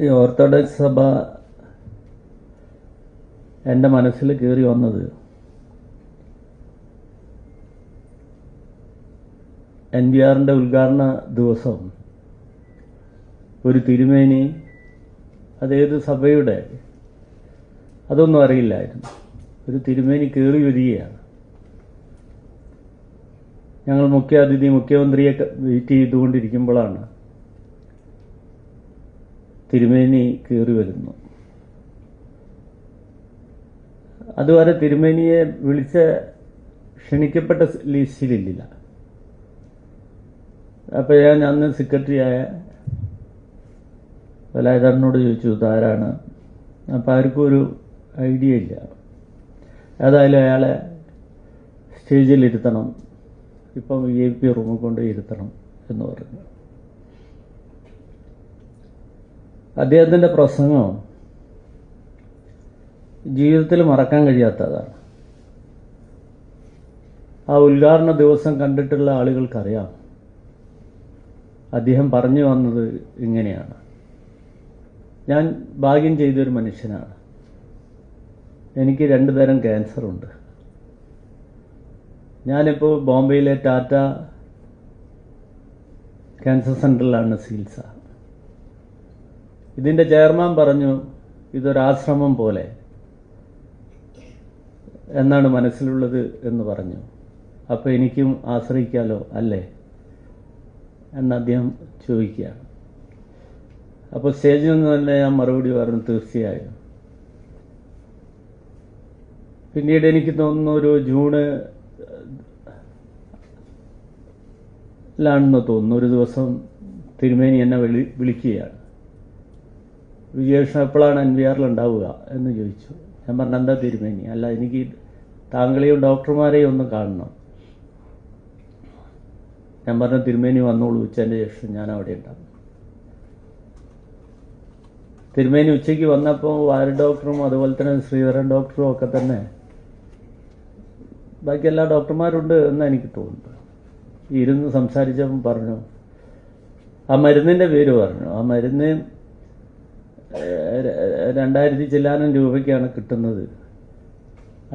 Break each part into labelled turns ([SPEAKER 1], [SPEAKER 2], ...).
[SPEAKER 1] ഈ ഓർത്തഡോക്സ് സഭ എന്റെ മനസ്സിൽ കയറി വന്നത് എൻ ബി ആറിന്റെ ഉദ്ഘാടന ദിവസം ഒരു തിരുമേനി അതേത് സഭയുടെ അതൊന്നും അറിയില്ലായിരുന്നു. ഒരു തിരുമേനി കയറി വരികയാണ്. ഞങ്ങൾ മുഖ്യാതിഥി മുഖ്യമന്ത്രിയെ വെയിറ്റ് ചെയ്തുകൊണ്ടിരിക്കുമ്പോഴാണ് തിരുമേനി കയറി വരുന്നു. അതുവരെ തിരുമേനിയെ വിളിച്ച ക്ഷണിക്കപ്പെട്ട ലിസ്റ്റിലില്ല. അപ്പോൾ ഞാൻ അന്ന് സെക്രട്ടറിയായ വലായതാറിനോട് ചോദിച്ചു ഇതാരാണ്? അപ്പം ആർക്കും ഒരു ഐഡിയ ഇല്ല. ഏതായാലും അയാളെ സ്റ്റേജിൽ ഇരുത്തണം ഇപ്പം വി ഐ പി റൂമിൽ കൊണ്ട് ഇരുത്തണം എന്ന് പറഞ്ഞു. അദ്ദേഹത്തിന്റെ പ്രസംഗം ജീവിതത്തിൽ മറക്കാൻ കഴിയാത്തതാണ്. ആ ഉദ്ഘാടന ദിവസം കണ്ടിട്ടുള്ള ആളുകൾക്കറിയാം. അദ്ദേഹം പറഞ്ഞു വന്നത് ഇങ്ങനെയാണ്. ഞാൻ ഭാഗ്യം ചെയ്തൊരു മനുഷ്യനാണ്. എനിക്ക് രണ്ടു തരം ക്യാൻസറുണ്ട് ഞാനിപ്പോൾ ബോംബെയിലെ ടാറ്റ ക്യാൻസർ സെന്ററിലാണ് ചികിത്സ. ഇതിന്റെ ചെയർമാൻ പറഞ്ഞു ഇതൊരാശ്രമം പോലെ. എന്നാണ് മനസ്സിലുള്ളത് എന്ന് പറഞ്ഞു. അപ്പോൾ എനിക്കും ആശ്രയിക്കാലോ? അല്ലേ? എന്ന് അദ്ദേഹം ചോദിക്കുകയാണ്. അപ്പോൾ സ്റ്റേജിൽ നിന്ന് തന്നെ ഞാൻ മറുപടി പറഞ്ഞു തീർച്ചയായും. പിന്നീട് എനിക്ക് തോന്നുന്നു ഒരു ജൂണ് ലാണെന്ന് തോന്നുന്നു. ഒരു ദിവസം തിരുമേനി എന്നെ വിളി വിളിക്കുകയാണ്. വിജയകൃഷ്ണൻ എപ്പോഴാണ് എൻ വി ആറിൽ ഉണ്ടാവുക എന്ന് ചോദിച്ചു. ഞാൻ പറഞ്ഞു എന്താ തിരുമേനി? അല്ല എനിക്ക് താങ്കളെയും ഡോക്ടർമാരെയും ഒന്ന് കാണണം. ഞാൻ പറഞ്ഞു തിരുമേനി വന്നോളൂ ഉച്ചന്റെ ശേഷം ഞാൻ അവിടെ ഉണ്ടാകും. തിരുമേനി ഉച്ചയ്ക്ക് വന്നപ്പോൾ വാര ഡോക്ടറും അതുപോലെ തന്നെ ശ്രീധരൻ ഡോക്ടറും ഒക്കെ തന്നെ ബാക്കി എല്ലാ ഡോക്ടർമാരുണ്ട് എന്ന് എനിക്ക് തോന്നുന്നു. ഇരുന്ന് സംസാരിച്ചപ്പം പറഞ്ഞു ആ മരുന്നിന്റെ പേര് പറഞ്ഞു. ആ മരുന്ന് രണ്ടായിരത്തി ചില്ലാനം രൂപയ്ക്കാണ് കിട്ടുന്നത്.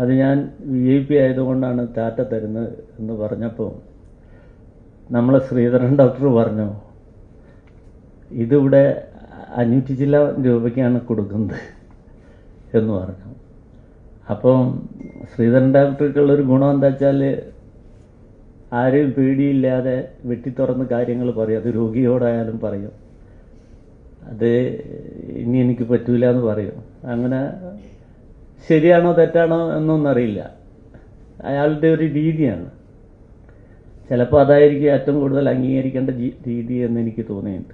[SPEAKER 1] അത് ഞാൻ വി ഐ പി ആയതുകൊണ്ടാണ് ടാറ്റ തരുന്നത് എന്ന് പറഞ്ഞപ്പോൾ നമ്മളെ ശ്രീധരൻ ഡോക്ടർ പറഞ്ഞു ഇതിവിടെ അഞ്ഞൂറ്റി ചില്ല രൂപയ്ക്കാണ് കൊടുക്കുന്നത് എന്ന് പറഞ്ഞു. അപ്പം ശ്രീധരൻ ഡോക്ടർക്കുള്ളൊരു ഗുണം എന്താ വെച്ചാൽ ആരെയും പേടിയില്ലാതെ വെട്ടി തുറന്ന് കാര്യങ്ങൾ പറയും. അത് രോഗിയോടായാലും പറയും. അത് ഇനി എനിക്ക് പറ്റൂല എന്ന് പറയും. അങ്ങനെ ശരിയാണോ തെറ്റാണോ എന്നൊന്നും അറിയില്ല. അയാളുടെ ഒരു രീതിയാണ്. ചിലപ്പോൾ അതായിരിക്കും ഏറ്റവും കൂടുതൽ അംഗീകരിക്കേണ്ട രീതി എന്ന് എനിക്ക് തോന്നിയിട്ടുണ്ട്.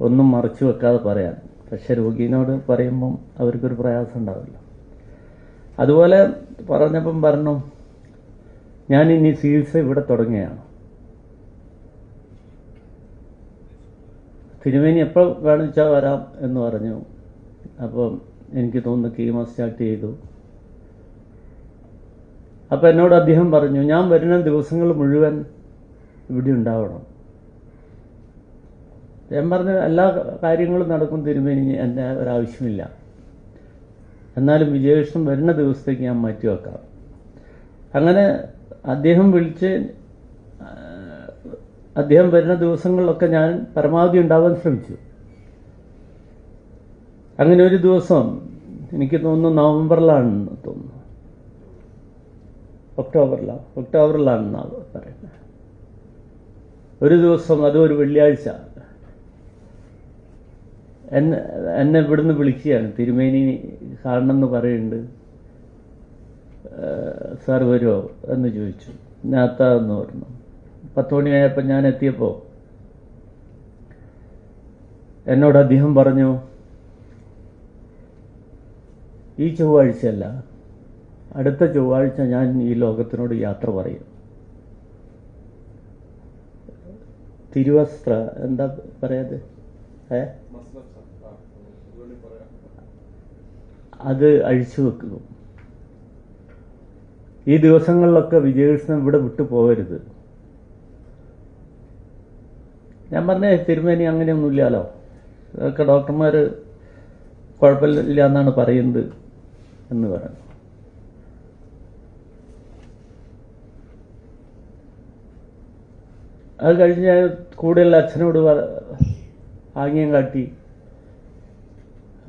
[SPEAKER 1] ഒന്നും മറച്ചു വെക്കാതെ പറയാൻ പക്ഷെ രോഗീനോട് പറയുമ്പം അവർക്കൊരു പ്രയാസം ഉണ്ടാവില്ല. അതുപോലെ പറഞ്ഞപ്പം പറഞ്ഞു ഞാൻ ഇനി ചികിത്സ ഇവിടെ തുടങ്ങുകയാണ്. തിരുമേനി എപ്പോൾ വേണമെന്ന് വെച്ചാൽ വരാം എന്ന് പറഞ്ഞു. അപ്പം എനിക്ക് തോന്നുന്നു കീമ സ്റ്റാർട്ട് ചെയ്തു. അപ്പം എന്നോട് അദ്ദേഹം പറഞ്ഞു ഞാൻ വരുന്ന ദിവസങ്ങൾ മുഴുവൻ ഇവിടെ ഉണ്ടാവണം. ഞാൻ പറഞ്ഞു എല്ലാ കാര്യങ്ങളും നടക്കും തിരുമേനി എന്റെ ഒരാവശ്യമില്ല എന്നാലും വിജയകൃഷ്ണൻ വരുന്ന ദിവസത്തേക്ക് ഞാൻ മാറ്റി വെക്കാം അങ്ങനെ അദ്ദേഹം വിളിച്ച് അദ്ദേഹം വരുന്ന ദിവസങ്ങളിലൊക്കെ ഞാൻ പരമാവധി ഉണ്ടാവാൻ ശ്രമിച്ചു. അങ്ങനെ ഒരു ദിവസം എനിക്ക് തോന്നുന്നു നവംബറിലാണെന്ന് തോന്നുന്നു. ഒക്ടോബറിലാണ് ഒക്ടോബറിലാണെന്ന് പറയുന്നത് ഒരു ദിവസം അതും ഒരു വെള്ളിയാഴ്ച. എന്നെ എന്നെ ഇവിടുന്ന് വിളിക്കുകയാണ്. തിരുമേനി കാണണമെന്ന് പറയുന്നുണ്ട്. സാർ വരുമോ എന്ന് ചോദിച്ചു. ഞാത്താന്ന് പറഞ്ഞു. പത്ത് മണിയായപ്പോൾ ഞാൻ എത്തിയപ്പോൾ എന്നോട് അദ്ദേഹം പറഞ്ഞു ഈ ചൊവ്വാഴ്ചയല്ല അടുത്ത ചൊവ്വാഴ്ച ഞാൻ ഈ ലോകത്തിനോട് യാത്ര പറയും. തിരുവസ്ത്ര എന്താ പറയാത്? ഏ? അത് അഴിച്ചു വെക്കുന്നു. ഈ ദിവസങ്ങളിലൊക്കെ വിജയകൃഷ്ണൻ ഇവിടെ വിട്ടു പോകരുത് ഞാൻ പറഞ്ഞേ തിരുമേനി അങ്ങനെയൊന്നുമില്ലല്ലോ. അതൊക്കെ ഡോക്ടർമാർ കുഴപ്പമില്ല എന്നാണ് പറയുന്നത് എന്ന് പറഞ്ഞു അത് കഴിഞ്ഞ് ഞാൻ കൂടെയുള്ള അച്ഛനോട് ആംഗ്യം കാട്ടി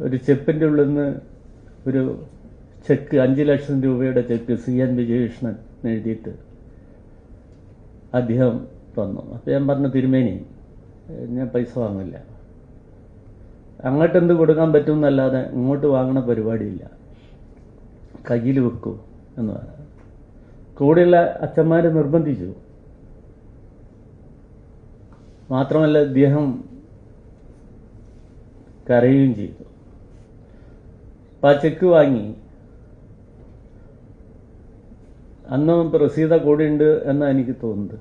[SPEAKER 1] ഒരു ചെപ്പിന്റെ ഉള്ളിൽ നിന്ന് ഒരു ചെക്ക് അഞ്ച് ലക്ഷം രൂപയുടെ ചെക്ക് സി എൻ വിജയകൃഷ്ണൻ എഴുതിയിട്ട് അദ്ദേഹം തന്നു. അപ്പം ഞാൻ പറഞ്ഞു തിരുമേനി ഞാൻ പൈസ വാങ്ങില്ല അങ്ങോട്ട് എന്ത് കൊടുക്കാൻ പറ്റും എന്നല്ലാതെ ഇങ്ങോട്ട് വാങ്ങണ പരിപാടിയില്ല. കയ്യിൽ വെക്കൂ എന്ന് പറഞ്ഞു. കൂടെയുള്ള അച്ഛന്മാരെ നിർബന്ധിച്ചു. മാത്രമല്ല ഇദ്ദേഹം കരയുകയും ചെയ്തു. അപ്പം ആ ചെക്ക് വാങ്ങി. അന്നും പ്രസീത കൂടെയുണ്ട് എന്നാണ് എനിക്ക് തോന്നുന്നത്.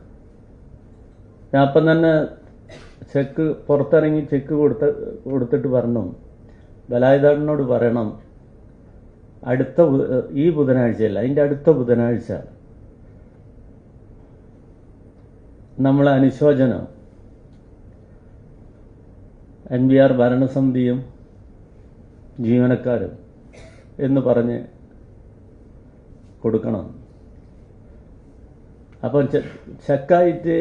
[SPEAKER 1] ഞാൻ അപ്പം തന്നെ ചെക്ക് പുറത്തിറങ്ങി ചെക്ക് കൊടുത്ത കൊടുത്തിട്ട് പറഞ്ഞു ബലായുധാടനോട് പറയണം. അടുത്ത ഈ ബുധനാഴ്ചയല്ല അതിന്റെ അടുത്ത ബുധനാഴ്ച. നമ്മൾ അനുശോചനം. എൻ ബി ആർ ഭരണസമിതിയും ജീവനക്കാരും എന്ന് പറഞ്ഞ് കൊടുക്കണം. അപ്പം ചെക്കായിട്ട്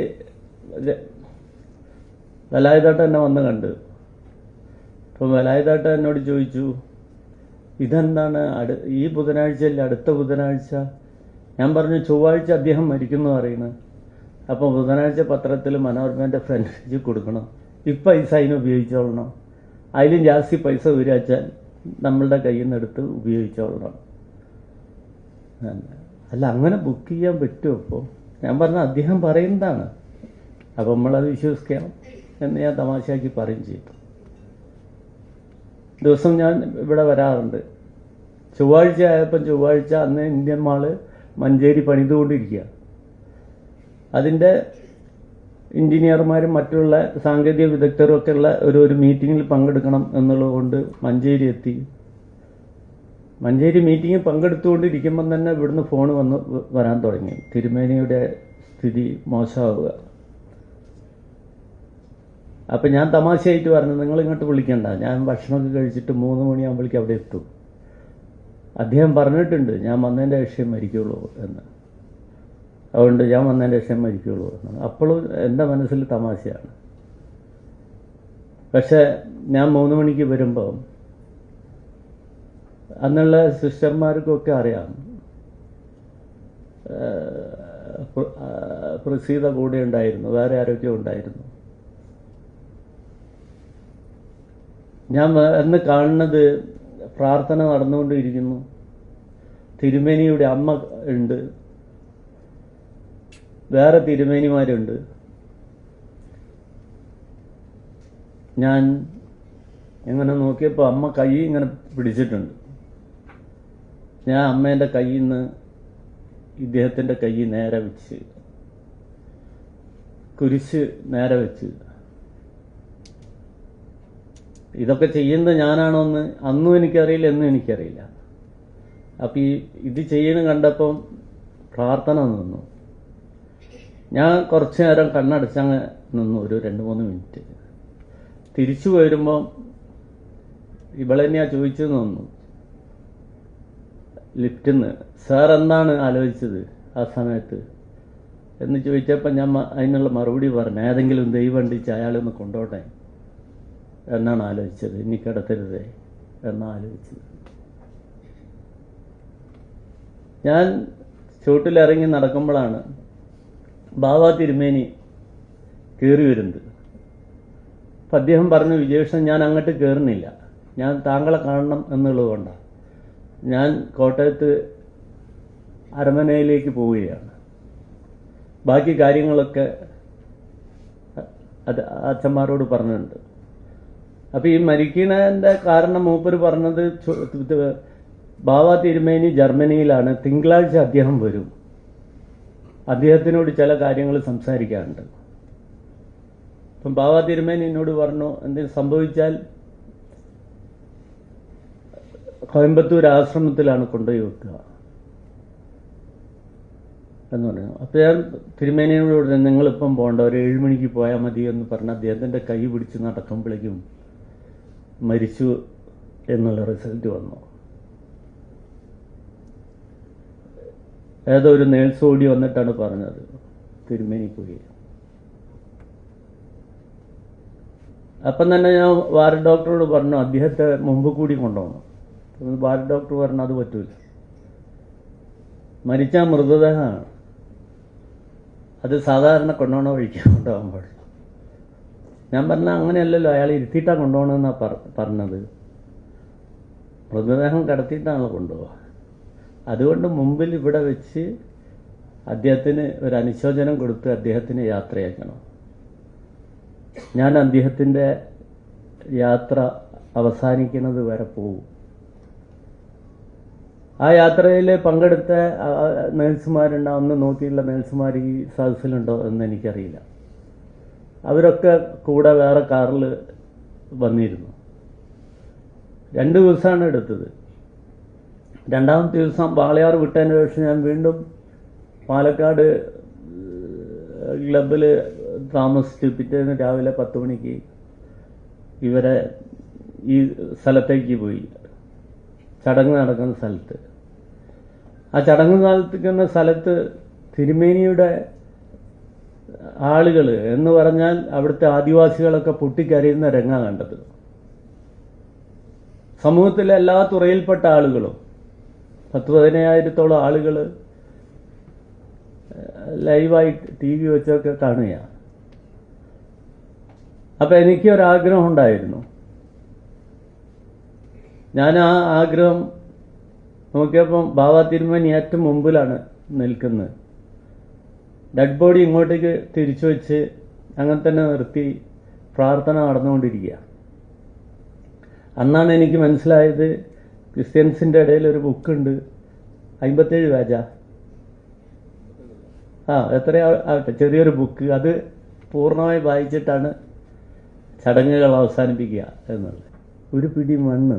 [SPEAKER 1] വലായുധാട്ട എന്നെ വന്ന് കണ്ട്. അപ്പം വലായുതാട്ട എന്നോട് ചോദിച്ചു ഇതെന്താണ്? അടു ഈ ബുധനാഴ്ചയല്ല അടുത്ത ബുധനാഴ്ച? ഞാൻ പറഞ്ഞു ചൊവ്വാഴ്ച അദ്ദേഹം മരിക്കുന്നു പറയുന്നത് അപ്പോൾ ബുധനാഴ്ച പത്രത്തിൽ മനോരമേന്റെ ഫ്രണ്ട് പേജ് കൊടുക്കണം. ഈ പൈസ അതിന് ഉപയോഗിച്ചോളണം. അതിലും ജാസ്തി പൈസ വിരാച്ചാൽ നമ്മളുടെ കയ്യിൽ നിന്ന് എടുത്ത് ഉപയോഗിച്ചോളണം. അല്ല അങ്ങനെ ബുക്ക് ചെയ്യാൻ പറ്റുമോ അപ്പോൾ ഞാൻ പറഞ്ഞ അദ്ദേഹം പറയുന്നതാണ്. അപ്പം നമ്മളത് വിശ്വസിക്കണം. എന്ന് ഞാൻ തമാശയാക്കി പറയും ചെയ്തു ദിവസം ഞാൻ ഇവിടെ വരാറുണ്ട്. ചൊവ്വാഴ്ച ആയപ്പം ചൊവ്വാഴ്ച അന്ന് ഇന്ത്യൻ മാൾ മഞ്ചേരി പണിതുകൊണ്ടിരിക്കുക. അതിന്റെ എഞ്ചിനീയർമാരും മറ്റുള്ള സാങ്കേതിക വിദഗ്ധരും ഒക്കെ ഉള്ള ഒരു ഒരു മീറ്റിങ്ങിൽ പങ്കെടുക്കണം എന്നുള്ളത് കൊണ്ട് മഞ്ചേരി എത്തി. മഞ്ചേരി മീറ്റിങ്ങിൽ പങ്കെടുത്തുകൊണ്ടിരിക്കുമ്പം തന്നെ ഇവിടുന്ന് ഫോൺ വന്ന് വരാൻ തുടങ്ങി. തിരുമേനിയുടെ സ്ഥിതി മോശമാവുക. അപ്പം ഞാൻ തമാശയായിട്ട് പറഞ്ഞു നിങ്ങൾ ഇങ്ങോട്ട് വിളിക്കണ്ട. ഞാൻ ഭക്ഷണമൊക്കെ കഴിച്ചിട്ട് മൂന്ന് മണിയാകുമ്പോഴേക്കും അവിടെ എത്തും. അദ്ദേഹം പറഞ്ഞിട്ടുണ്ട് ഞാൻ വന്നതിന്റെ വിഷയം മരിക്കുള്ളൂ എന്ന്. അതുകൊണ്ട് ഞാൻ വന്നതിന്റെ വിഷയം മരിക്കുള്ളൂ എന്ന്. അപ്പോഴും എന്റെ മനസ്സിൽ തമാശയാണ്. പക്ഷേ ഞാൻ മൂന്ന് മണിക്ക് വരുമ്പോൾ അന്നുള്ള സിസ്റ്റർമാർക്കൊക്കെ അറിയാം. പ്രസീത കൂടെ ഉണ്ടായിരുന്നു വേറെ ആരൊക്കെ ഉണ്ടായിരുന്നു. ഞാൻ എന്ന് കാണുന്നത് പ്രാർത്ഥന നടന്നുകൊണ്ടിരിക്കുന്നു. തിരുമേനിയുടെ അമ്മ ഉണ്ട്. വേറെ തിരുമേനിമാരുണ്ട്. ഞാൻ ഇങ്ങനെ നോക്കിയപ്പോൾ അമ്മ കൈ ഇങ്ങനെ പിടിച്ചിട്ടുണ്ട്. ഞാൻ അമ്മേന്റെ കയ്യിൽ നിന്ന് ഇദ്ദേഹത്തിന്റെ കൈ നേരെ വെച്ച് കുരിശ് നേരെ വെച്ച്. ഇതൊക്കെ ചെയ്യുന്നത് ഞാനാണോ എന്ന് അന്നും എനിക്കറിയില്ല എന്നും എനിക്കറിയില്ല. അപ്പം ഈ ഇത് ചെയ്യണ കണ്ടപ്പം പ്രാർത്ഥന നിന്നു. ഞാൻ കുറച്ച് നേരം കണ്ണടച്ചങ്ങ് നിന്നു ഒരു രണ്ട് മൂന്ന് മിനിറ്റ്. തിരിച്ചു വരുമ്പം ഇവളെന്നെയാ ചോദിച്ചു നിന്നു. ലിഫ്റ്റിൽ നിന്ന് സാർ എന്താണ് ആലോചിച്ചത് ആ സമയത്ത്? എന്ന് ചോദിച്ചപ്പോൾ ഞാൻ അതിനുള്ള മറുപടി പറഞ്ഞു ഏതെങ്കിലും ദൈവം ഉണ്ടിച്ച് അയാളൊന്ന് കൊണ്ടോട്ടെ. എന്നാണ് ആലോചിച്ചത്. ഇനി കിടത്തരുതേ എന്നാണ് ആലോചിച്ചത്. ഞാൻ ചുവട്ടിലിറങ്ങി നടക്കുമ്പോഴാണ് ബാബ തിരുമേനി കയറി വരുന്നത്. അപ്പം അദ്ദേഹം പറഞ്ഞു വിജയകൃഷ്ണൻ ഞാൻ അങ്ങോട്ട് കയറുന്നില്ല. ഞാൻ താങ്കളെ കാണണം എന്നുള്ളത് കൊണ്ടാണ് ഞാൻ കോട്ടയത്ത് അരമനയിലേക്ക് പോവുകയാണ്. ബാക്കി കാര്യങ്ങളൊക്കെ അത് അച്ഛന്മാരോട് പറഞ്ഞിട്ടുണ്ട്. അപ്പം ഈ മരിക്കണതിന്റെ കാരണം മൂപ്പർ പറഞ്ഞത് ബാബ തിരുമേനി ജർമ്മനിയിലാണ്. തിങ്കളാഴ്ച അദ്ദേഹം വരും. അദ്ദേഹത്തിനോട് ചില കാര്യങ്ങൾ സംസാരിക്കാറുണ്ട്. അപ്പം ബാബ തിരുമേനി എന്നോട് പറഞ്ഞു എന്തെങ്കിലും സംഭവിച്ചാൽ കോയമ്പത്തൂർ ആശ്രമത്തിലാണ് കൊണ്ടുപോയി വെക്കുക എന്ന് പറഞ്ഞു. അപ്പോൾ ഞാൻ തിരുമേനിയോട് നിങ്ങളിപ്പം പോകണ്ട ഒരു ഏഴ് മണിക്ക് പോയാൽ മതി എന്ന് പറഞ്ഞ് അദ്ദേഹത്തിന്റെ കൈ പിടിച്ച് നടക്കുമ്പോഴേക്കും മരിച്ചു എന്നുള്ള റിസൾട്ട് വന്നു. ഏതോ ഒരു നേഴ്സ് ഓടി വന്നിട്ടാണ് പറഞ്ഞത് തിരുമേനി പോയി അപ്പം തന്നെ ഞാൻ വാർഡ് ഡോക്ടറോട് പറഞ്ഞു അദ്ദേഹത്തെ മുമ്പ് കൂടി കൊണ്ടുപോകണം. വാർഡ് ഡോക്ടർ പറഞ്ഞു അത് പറ്റൂല. മരിച്ച മൃതദേഹമാണ്. അത് സാധാരണ കൊണ്ടുപോകണ വഴിക്ക് കൊണ്ടുപോകാൻ പാടില്ല. ഞാൻ പറഞ്ഞ അങ്ങനെയല്ലല്ലോ അയാൾ ഇരുത്തിയിട്ടാണ് കൊണ്ടുപോകണമെന്നാണ് പറ പറഞ്ഞത്. മൃതദേഹം കടത്തിയിട്ടാണ് കൊണ്ടുപോകുക അതുകൊണ്ട് മുമ്പിൽ ഇവിടെ വെച്ച് അദ്ദേഹത്തിന് ഒരു അനുശോചനം കൊടുത്ത് അദ്ദേഹത്തിന് യാത്രയാക്കണം. ഞാൻ അദ്ദേഹത്തിന്റെ യാത്ര അവസാനിക്കുന്നത് വരെ പോകും ആ യാത്രയിൽ പങ്കെടുത്ത നേഴ്സുമാരുണ്ടോ അന്ന് നോക്കിയുള്ള നേഴ്സുമാർ ഈ സദസ്സിലുണ്ടോ എന്ന് എനിക്കറിയില്ല. അവരൊക്കെ കൂടെ വേറെ കാറിൽ വന്നിരുന്നു. രണ്ട് ദിവസമാണ് എടുത്തത്. രണ്ടാമത്തെ ദിവസം വാളയാർ വിട്ടതിന് ശേഷം ഞാൻ വീണ്ടും പാലക്കാട് ക്ലബിൽ താമസിച്ച് പിറ്റേന്ന് രാവിലെ പത്ത് മണിക്ക് ഇവരെ ഈ സ്ഥലത്തേക്ക് പോയി. ചടങ്ങ് നടക്കുന്ന സ്ഥലത്ത്. ആ ചടങ്ങ് നടക്കുന്ന സ്ഥലത്ത് തിരുമേനിയുടെ ആളുകൾ എന്ന് പറഞ്ഞാൽ അവിടുത്തെ ആദിവാസികളൊക്കെ പൊട്ടിക്കരയുന്ന രംഗ കണ്ടത്. സമൂഹത്തിലെ എല്ലാ തുറയിൽപ്പെട്ട ആളുകളും പത്ത് പതിനായിരത്തോളം ആളുകൾ ലൈവായിട്ട് ടി വി വെച്ചൊക്കെ കാണുകയാണ്. അപ്പം എനിക്ക് ഒരാഗ്രഹം ഉണ്ടായിരുന്നു ഞാൻ ആ ആഗ്രഹം നോക്കിയപ്പം ബാബ തിരുമേനി ഏറ്റവും മുമ്പിലാണ് നിൽക്കുന്നത്. ഡെഡ് ബോഡി ഇങ്ങോട്ടേക്ക് തിരിച്ചു വെച്ച് അങ്ങനെ തന്നെ നിർത്തി പ്രാർത്ഥന നടന്നുകൊണ്ടിരിക്കുക. അന്നാണ് എനിക്ക് മനസ്സിലായത് ക്രിസ്ത്യൻസിന്റെ ഇടയിൽ ഒരു ബുക്കുണ്ട് അമ്പത്തേഴ് പേജാ ആ എത്ര ആവട്ടെ ചെറിയൊരു ബുക്ക് അത് പൂർണമായി വായിച്ചിട്ടാണ് ചടങ്ങുകൾ അവസാനിപ്പിക്കുക എന്നുള്ളത്. ഒരു പിടി മണ്ണ്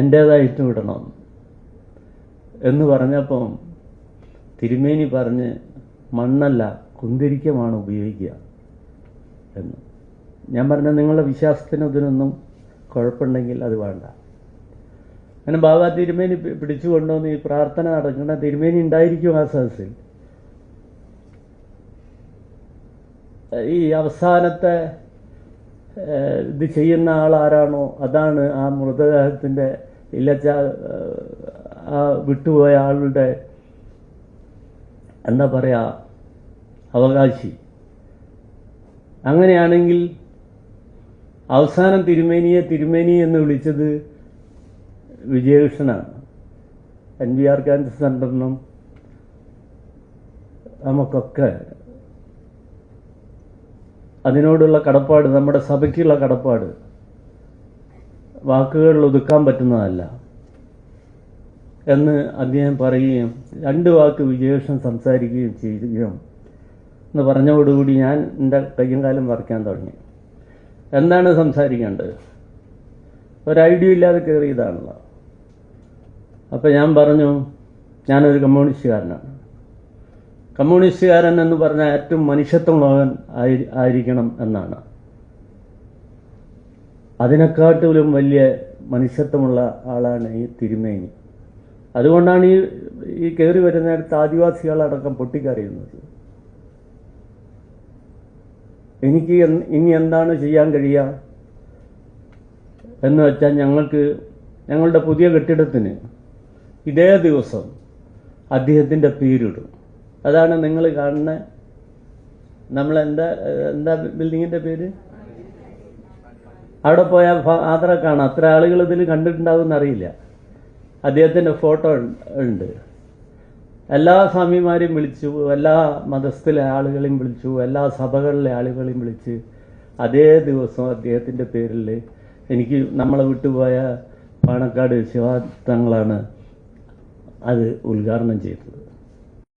[SPEAKER 1] എന്റേതായിട്ട് വിടണം എന്ന് പറഞ്ഞപ്പം തിരുമേനി പറഞ്ഞ് മണ്ണല്ല കുന്തിരിക്കമാണ് ഉപയോഗിക്കുക എന്ന്. ഞാൻ പറഞ്ഞ നിങ്ങളുടെ വിശ്വാസത്തിന് ഇതിനൊന്നും കുഴപ്പമുണ്ടെങ്കിൽ അത് വേണ്ട. അങ്ങനെ ബാബ തിരുമേനി പിടിച്ചു കൊണ്ടുവന്ന് ഈ പ്രാർത്ഥന നടക്കുന്ന തിരുമേനി ഉണ്ടായിരിക്കും ആ സദസ്സിൽ. ഈ അവസാനത്തെ ഇത് ചെയ്യുന്ന ആൾ ആരാണോ അതാണ് ആ മൃതദേഹത്തിന്റെ ഇല്ലച്ച ആ വിട്ടുപോയ ആളുടെ എന്താ പറയുക അവകാശി. അങ്ങനെയാണെങ്കിൽ അവസാനം തിരുമേനിയെ തിരുമേനി എന്ന് വിളിച്ചത് വിജയകൃഷ്ണനാണ്. എൻ വി ആർ ക്യാൻസർ സെന്ററിനും നമുക്കൊക്കെ അതിനോടുള്ള കടപ്പാട് നമ്മുടെ സഭയ്ക്കുള്ള കടപ്പാട് വാക്കുകളിൽ ഒതുക്കാൻ പറ്റുന്നതല്ല. എന്ന് അദ്ദേഹം പറയുകയും രണ്ട് വാക്ക് വിജയകൃഷ്ണൻ സംസാരിക്കുകയും ചെയ്യുകയും എന്ന് പറഞ്ഞതോടുകൂടി ഞാൻ എന്റെ കയ്യും കാലം വറക്കാൻ തുടങ്ങി. എന്താണ് സംസാരിക്കേണ്ടത്? ഒരു ഐഡിയ ഇല്ലാതെ കയറിയതാണല്ലോ. അപ്പോൾ ഞാൻ പറഞ്ഞു ഞാനൊരു കമ്മ്യൂണിസ്റ്റുകാരനാണ്. കമ്മ്യൂണിസ്റ്റുകാരൻ എന്ന് പറഞ്ഞാൽ ഏറ്റവും മനുഷ്യത്വമുള്ളവൻ ആയി ആയിരിക്കണം എന്നാണ്. അതിനെക്കാട്ടിലും വലിയ മനുഷ്യത്വമുള്ള ആളാണ് ഈ തിരുമേനി. അതുകൊണ്ടാണ് ഈ ഈ കയറി വരുന്നിടത്ത് ആദിവാസികളടക്കം പൊട്ടിക്കറിയുന്നത് എനിക്ക് ഇനി എന്താണ് ചെയ്യാൻ കഴിയുക? എന്ന് വെച്ചാൽ ഞങ്ങൾക്ക് ഞങ്ങളുടെ പുതിയ കെട്ടിടത്തിന് ഇതേ ദിവസം അദ്ദേഹത്തിന്റെ പേരിടും. അതാണ് നിങ്ങൾ കാണുന്ന നമ്മളെന്താ എന്താ ബിൽഡിങ്ങിന്റെ പേര്? അവിടെ പോയാൽ ഫാദറെ കാണാം. അത്ര ആളുകൾ ഇതിൽ കണ്ടിട്ടുണ്ടാവും അറിയില്ല. അദ്ദേഹത്തിന്റെ ഫോട്ടോ ഉണ്ട്. എല്ലാ സ്വാമിമാരെയും വിളിച്ചു എല്ലാ മതസ്ഥിലെ ആളുകളെയും വിളിച്ചു എല്ലാ സഭകളിലെ ആളുകളെയും വിളിച്ച് അതേ ദിവസം അദ്ദേഹത്തിന്റെ പേരിൽ എനിക്ക് നമ്മളെ വിട്ടുപോയ പാണക്കാട് ശിവാത്തങ്ങളാണ് അത് ഉദ്ഘാടനം ചെയ്തത്.